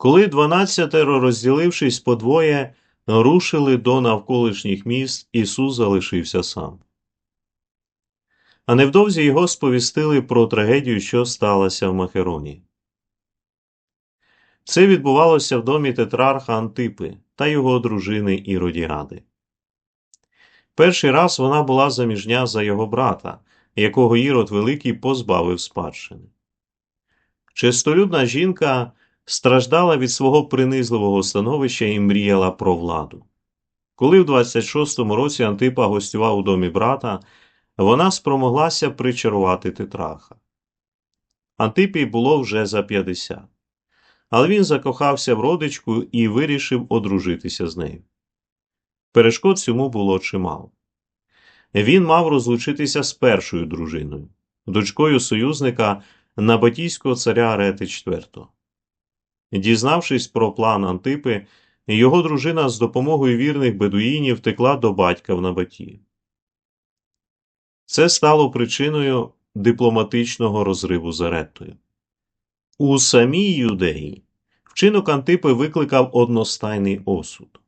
Коли дванадцятеро, розділившись подвоє, рушили до навколишніх міст, Ісус залишився сам. А невдовзі його сповістили про трагедію, що сталася в Махероні. Це відбувалося в домі тетрарха Антипи та його дружини Іродіади. Перший раз вона була заміжня за його брата, якого Ірод Великий позбавив спадщини. Чистолюбна жінка страждала від свого принизливого становища і мріяла про владу. Коли в 26-му році Антипа гостював у домі брата, вона спромоглася причарувати тетраха. Антипі було вже за 50. Але він закохався в родичку і вирішив одружитися з нею. Перешкод цьому було чимало. Він мав розлучитися з першою дружиною, дочкою союзника набатійського царя Арети IV. Дізнавшись про план Антипи, його дружина з допомогою вірних бедуїнів втекла до батька в Набаті. Це стало причиною дипломатичного розриву з Ареттою. У самій юдеї вчинок Антипи викликав одностайний осуд.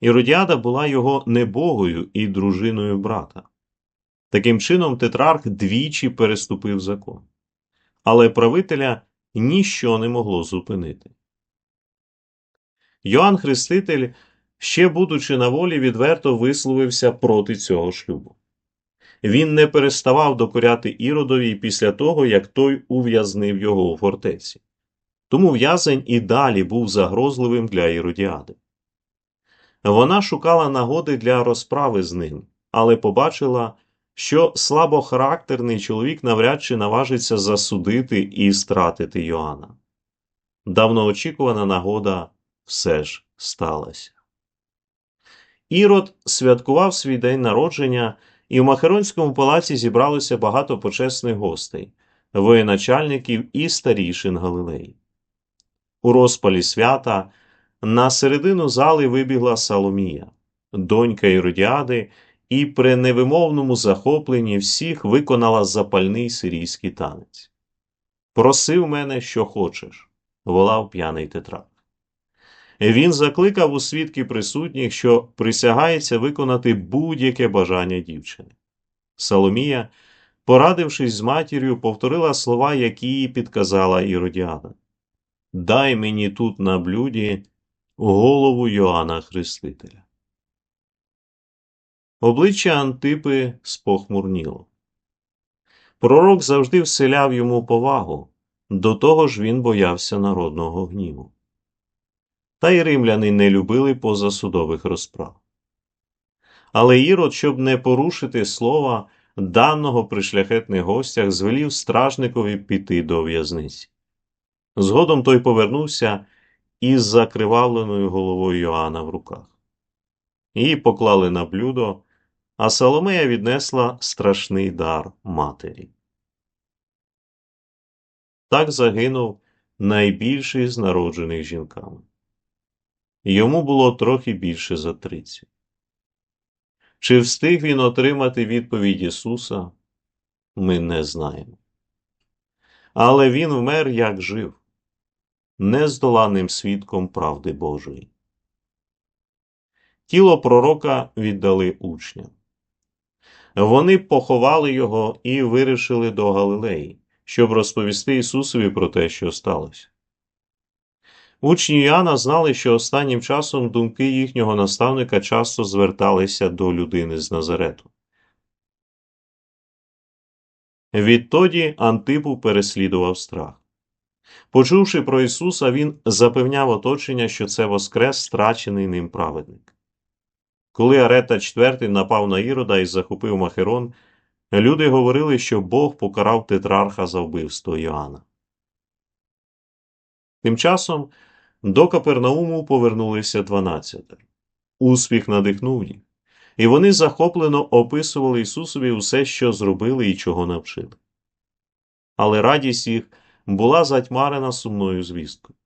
Іродіада була його небогою і дружиною брата. Таким чином, тетрарх двічі переступив закон. Але правителя ніщо не могло зупинити. Йоанн Хреститель, ще будучи на волі, відверто висловився проти цього шлюбу. Він не переставав докоряти Іродові після того, як той ув'язнив його у фортеці. Тому в'язень і далі був загрозливим для Іродіади. Вона шукала нагоди для розправи з ним, але побачила, що слабохарактерний чоловік навряд чи наважиться засудити і стратити Йоанна. Давно очікувана нагода все ж сталася. Ірод святкував свій день народження, і в Махеронському палаці зібралося багато почесних гостей, воєначальників і старішин Галилеї. У розпалі свята на середину зали вибігла Саломія, донька Іродіади, і при невимовному захопленні всіх виконала запальний сирійський танець. Просив мене, що хочеш, волав п'яний тетрак. Він закликав у свідки присутніх, що присягається виконати будь-яке бажання дівчини. Соломія, порадившись з матір'ю, повторила слова, які їй підказала Іродіада. Дай мені тут на блюді голову Йоанна Хрестителя. Обличчя Антипи спохмурніло. Пророк завжди вселяв йому повагу, до того ж він боявся народного гніву. Та й римляни не любили позасудових розправ. Але Ірод, щоб не порушити слова, даного при шляхетних гостях, звелів стражникові піти до в'язниці. Згодом той повернувся із закривавленою головою Йоанна в руках. Її поклали на блюдо, а Соломея віднесла страшний дар матері. Так загинув найбільший з народжених жінками. Йому було трохи більше за тридцять. Чи встиг він отримати відповідь Ісуса, ми не знаємо. Але він вмер, як жив, нездоланним свідком правди Божої. Тіло пророка віддали учням. Вони поховали його і вирішили до Галилеї, щоб розповісти Ісусові про те, що сталося. Учні Іоанна знали, що останнім часом думки їхнього наставника часто зверталися до людини з Назарету. Відтоді Антипу переслідував страх. Почувши про Ісуса, він запевняв оточення, що це воскрес страчений ним праведник. Коли Арета IV напав на Ірода і захопив Махерон, люди говорили, що Бог покарав тетрарха за вбивство Йоанна. Тим часом до Капернауму повернулися дванадцятеро. Успіх надихнув їх, і вони захоплено описували Ісусові усе, що зробили і чого навчили. Але радість їх була затьмарена сумною звісткою.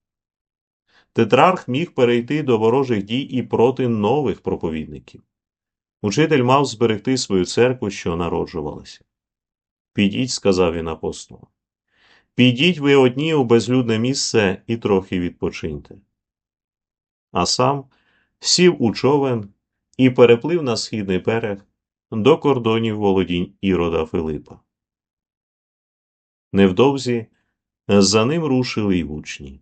Тетрарх міг перейти до ворожих дій і проти нових проповідників. Учитель мав зберегти свою церкву, що народжувалася. Підіть, сказав він апостолам, Підіть ви одні у безлюдне місце і трохи відпочиньте. А сам сів у човен і переплив на східний берег до кордонів володінь Ірода Филипа. Невдовзі за ним рушили й учні.